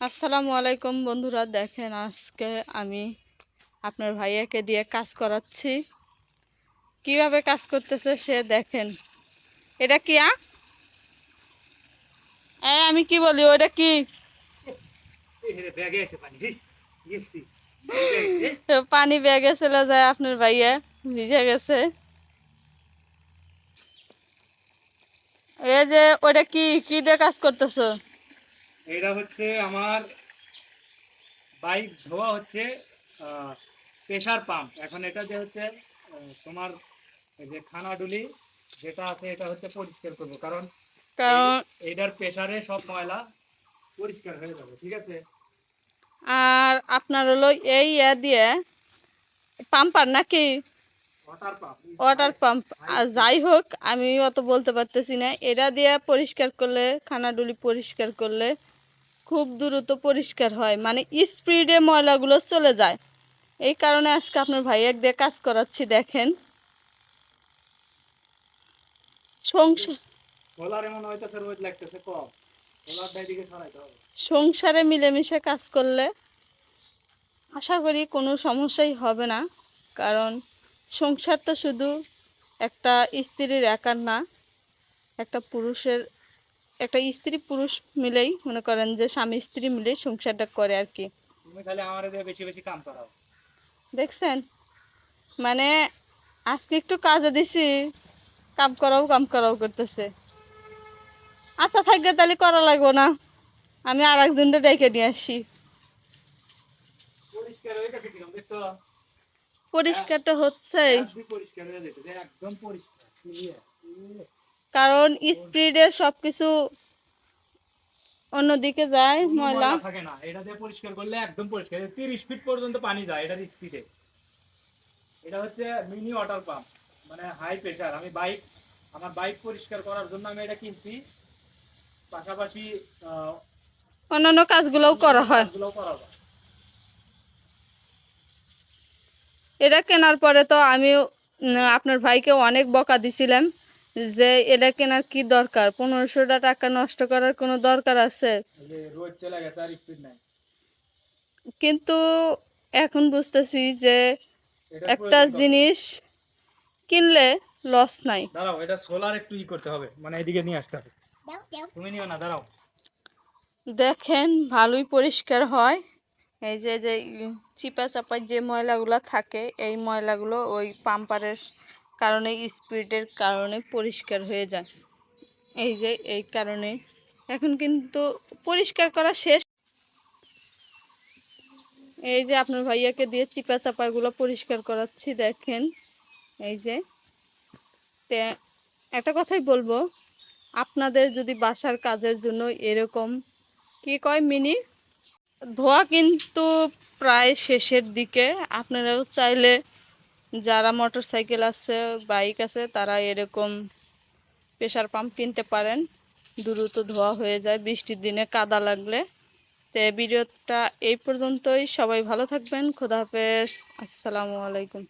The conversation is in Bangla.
আসসালামু আলাইকুম বন্ধুরা দেখেন আজকে আমি আপনার ভাইয়াকে দিয়ে কাজ করাচ্ছি। কীভাবে কাজ করতেছে সে দেখেন। এটা কি আ? আমি কি বলি ওটা কি? পানি ব্যাগে চলে যায় আপনার ভাইয়া ভিজে গেছে। এই যে ওটা কি কি দিয়ে কাজ করতেছো? এটা হচ্ছে আমার বাইক ধোয়া হচ্ছে প্রেশার পাম্প। এখন এটা যে হচ্ছে তোমার যে খানাডুলি যেটা আছে এটা হচ্ছে পরিষ্কার করব কারণ এই- এইটার সব ময়লা পরিষ্কার হয়ে যাবে ঠিক আছে? আর আপনার হলো এই ইয়া দিয়ে পাম্পার নাকি? Water pump. Water pump. আর যাই হোক আমি অত বলতে পারতেছি না এটা দিয়ে পরিষ্কার করলে খানাডুলি পরিষ্কার করলে খুব দ্রুত পরিষ্কার হয় মানে স্পিডে ময়লাগুলো চলে যায়। এই কারণে আজকে আপনার ভাইয়াক দিয়ে কাজ করাচ্ছি দেখেন। সংসারে মিলেমিশে কাজ করলে আশা করি কোনো সমস্যাই হবে না কারণ সংসার তো শুধু একটা স্ত্রীর একার না একটা পুরুষের একটা স্ত্রী পুরুষ মিলেই মনে করেন যে স্বামী স্ত্রী মিলেই সংসারটা করে আর কি। দেখছেন? মানে আজকে একটু কাজে দিছি কাম করাও কাম করাও করতেছে। আচ্ছা থাকবে তাহলে করা লাগবো না। আমি আর একজনটা ডেকে নিয়ে আসি। পরিষ্কার হয়ে কিরম? পরিষ্কারটা হচ্ছে একদম পরিষ্কার কারণ স্পিডে সবকিছু অন্যদিকে যায় ময়লা। থাকে না। এটা দিয়ে পরিষ্কার করলে একদম পরিষ্কার। তিরিশ ফিট পর্যন্ত পানি যায় এটার স্পিডে এটা হচ্ছে মিনি ওয়াটার পাম্প মানে হাই প্রেশার আমি বাইক আমার বাইক পরিষ্কার করার জন্য আমি এটা কিনছি। পাশাপাশি অন্যান্য কাজগুলোও করা হয়। এটা কেনার পরে তো আমি আপনার ভাইকে অনেক বকা দিছিলাম যে এটা কেনার কি দরকার? পনেরোশোটা টাকা নষ্ট করার কোনো দরকার আছে? এই যে রোদ চলে গেছে আর স্পিড নাই। কিন্তু এখন বুঝতেছি যে একটা জিনিস কিনলে লস নাই। দাঁড়াও এটা সোলার একটু ই করতে হবে মানে এদিকে নিয়ে আসতে হবে। তুমি নিও না দাঁড়াও। দেখেন ভালোই পরিষ্কার হয়। এই যে যে চিপা চাপার যে ময়লাগুলো থাকে এই ময়লাগুলো ওই পাম্পারের কারণে স্পিডের কারণে পরিষ্কার হয়ে যায়। এই যে, এই কারণে। এখন কিন্তু পরিষ্কার করা শেষ। এই যে, আপনার ভাইয়াকে দিয়ে চিপা চাপাগুলো পরিষ্কার করাচ্ছি, দেখেন। এই যে। একটা কথাই বলব, আপনাদের যদি বাসার কাজের জন্য এরকম, কি কয় মিনি? ধোয়া কিন্তু প্রায় শেষের দিকে। আপনারাও চাইলে যারা মোটর সাইকেল আছে, বাইক আছে, তারা এরকম প্রেশার পাম্প কিনতে পারেন। দ্রুত ধোয়া হয়ে যায়, বৃষ্টির দিনে কাদা লাগলে। তো ভিডিওটা এই পর্যন্তই। সবাই ভালো থাকবেন। খোদা হাফেজ। আসসালামু আলাইকুম।